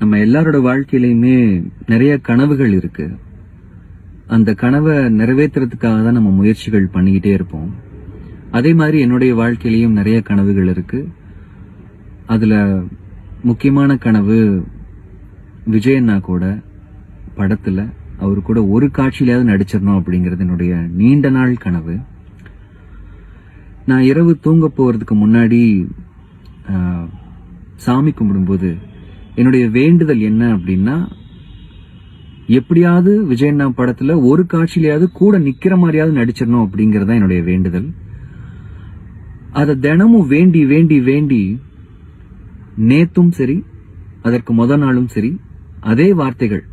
நம்ம எல்லாரோட வாழ்க்கையிலையுமே நிறைய கனவுகள் இருக்கு. அந்த கனவை நிறைவேற்றுறதுக்காக தான் நம்ம முயற்சிகள் பண்ணிக்கிட்டே இருப்போம். அதே மாதிரி என்னுடைய வாழ்க்கையிலையும் நிறைய கனவுகள் இருக்கு. அதுல முக்கியமான கனவு விஜயன்னா கூட படத்துல அவர் கூட ஒரு காட்சியிலாவது நடிச்சிடணும் அப்படிங்கிறது என்னுடைய நீண்ட நாள் கனவு. நான் இரவு தூங்க போறதுக்கு முன்னாடி சாமி கும்பிடும்போது என்னுடைய வேண்டுதல் என்ன அப்படின்னா எப்படியாவது விஜயண்ணா படத்துல ஒரு காட்சியிலையாவது கூட நிக்கிற மாதிரியாவது நடிச்சிடணும் அப்படிங்கறதா என்னுடைய வேண்டுதல். அதை தினமும் வேண்டி வேண்டி வேண்டி நேத்தும் சரி அதற்கு முத நாளும் சரி அதே வார்த்தைகள்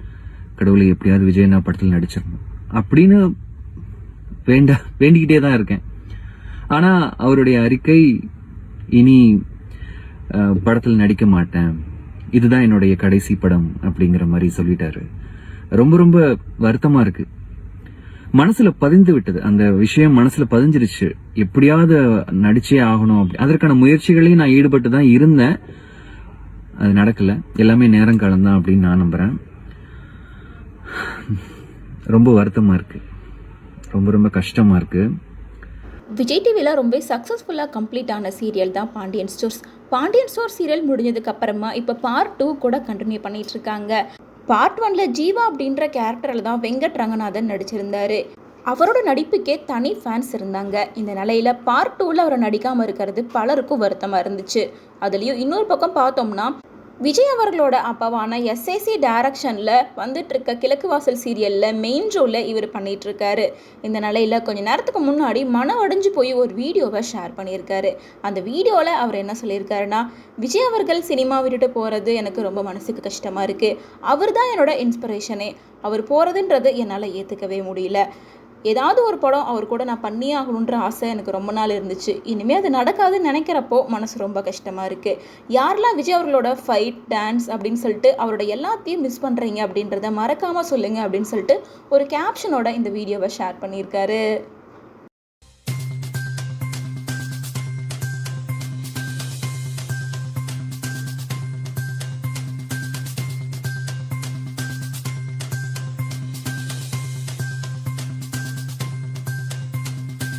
கடவுளை எப்படியாவது விஜயண்ணா படத்தில் நடிச்சிடணும் அப்படின்னு வேண்ட வேண்டிக்கிட்டே தான் இருக்கேன். ஆனா அவருடைய அறிக்கை இனி படத்தில் நடிக்க மாட்டேன். இதுதான் என்னுடைய கடைசி படம் அப்படிங்கிற மாதிரி சொல்லிட்டாரு. ரொம்ப ரொம்ப வருத்தமா இருக்கு. மனசுல பதிந்து விட்டது. அந்த விஷயம் மனசுல பதிஞ்சிருச்சு. எப்படியாவது நடிச்சே ஆகணும் அப்படி. அதற்கான முயற்சிகளையும் நான் ஈடுபட்டு தான் இருந்தேன். அது நடக்கல. எல்லாமே நேரங்காலம் தான் அப்படின்னு நான் நம்புறேன். ரொம்ப வருத்தமா இருக்கு. ரொம்ப ரொம்ப கஷ்டமா இருக்கு. விஜய் டிவியில் ரொம்ப சக்ஸஸ்ஃபுல்லாக கம்ப்ளீட் ஆன சீரியல் தான் Pandian stores Pandian store serial முடிஞ்சதுக்கு அப்புறமா இப்போ பார்ட் டூ கூட கண்டினியூ பண்ணிட்டு இருக்காங்க. பார்ட் ஒன்ல ஜீவா அப்படின்ற கேரக்டரில் தான் வெங்கட் ரங்கநாதன் நடிச்சிருந்தாரு. அவரோட நடிப்புக்கே தனி ஃபேன்ஸ் இருந்தாங்க. இந்த நிலையில பார்ட் டூவில் அவரை நடிக்காமல் இருக்கிறது பலருக்கும் வருத்தமாக இருந்துச்சு. அதுலேயும் இன்னொரு பக்கம் பார்த்தோம்னா விஜய் அவர்களோட அப்பாவான எஸ்ஏசி டைரக்ஷனில் வந்துட்டுருக்க கிழக்கு வாசல் சீரியலில் மெயின் ரோலில் இவர் பண்ணிகிட்ருக்காரு இந்த நிலையில் கொஞ்ச நேரத்துக்கு முன்னாடி மனம் அடைஞ்சு போய் ஒரு வீடியோவை ஷேர் பண்ணியிருக்காரு. அந்த வீடியோவில் அவர் என்ன சொல்லியிருக்காருன்னா விஜய் அவர்கள் சினிமா விட்டுட்டு போகிறது எனக்கு ரொம்ப மனசுக்கு கஷ்டமாக இருக்குது அவர் தான் என்னோட இன்ஸ்பிரேஷனே அவர் போகிறதுன்றது என்னால் ஏற்றுக்கவே முடியல. ஏதாவது ஒரு படம் அவர் கூட நான் பண்ணியே ஆகணுன்ற ஆசை எனக்கு ரொம்ப நாள் இருந்துச்சு. இனிமேல் அது நடக்காதுன்னு நினைக்கிறப்போ மனசு ரொம்ப கஷ்டமாக இருக்குது யாரெல்லாம் விஜய் அவர்களோட ஃபைட் டான்ஸ் அப்படின்னு சொல்லிட்டு அவரோட எல்லாத்தையும் மிஸ் பண்ணுறீங்க அப்படின்றத மறக்காமல் சொல்லுங்கள் அப்படின்னு சொல்லிட்டு ஒரு கேப்ஷனோட இந்த வீடியோவை ஷேர் பண்ணியிருக்காரு.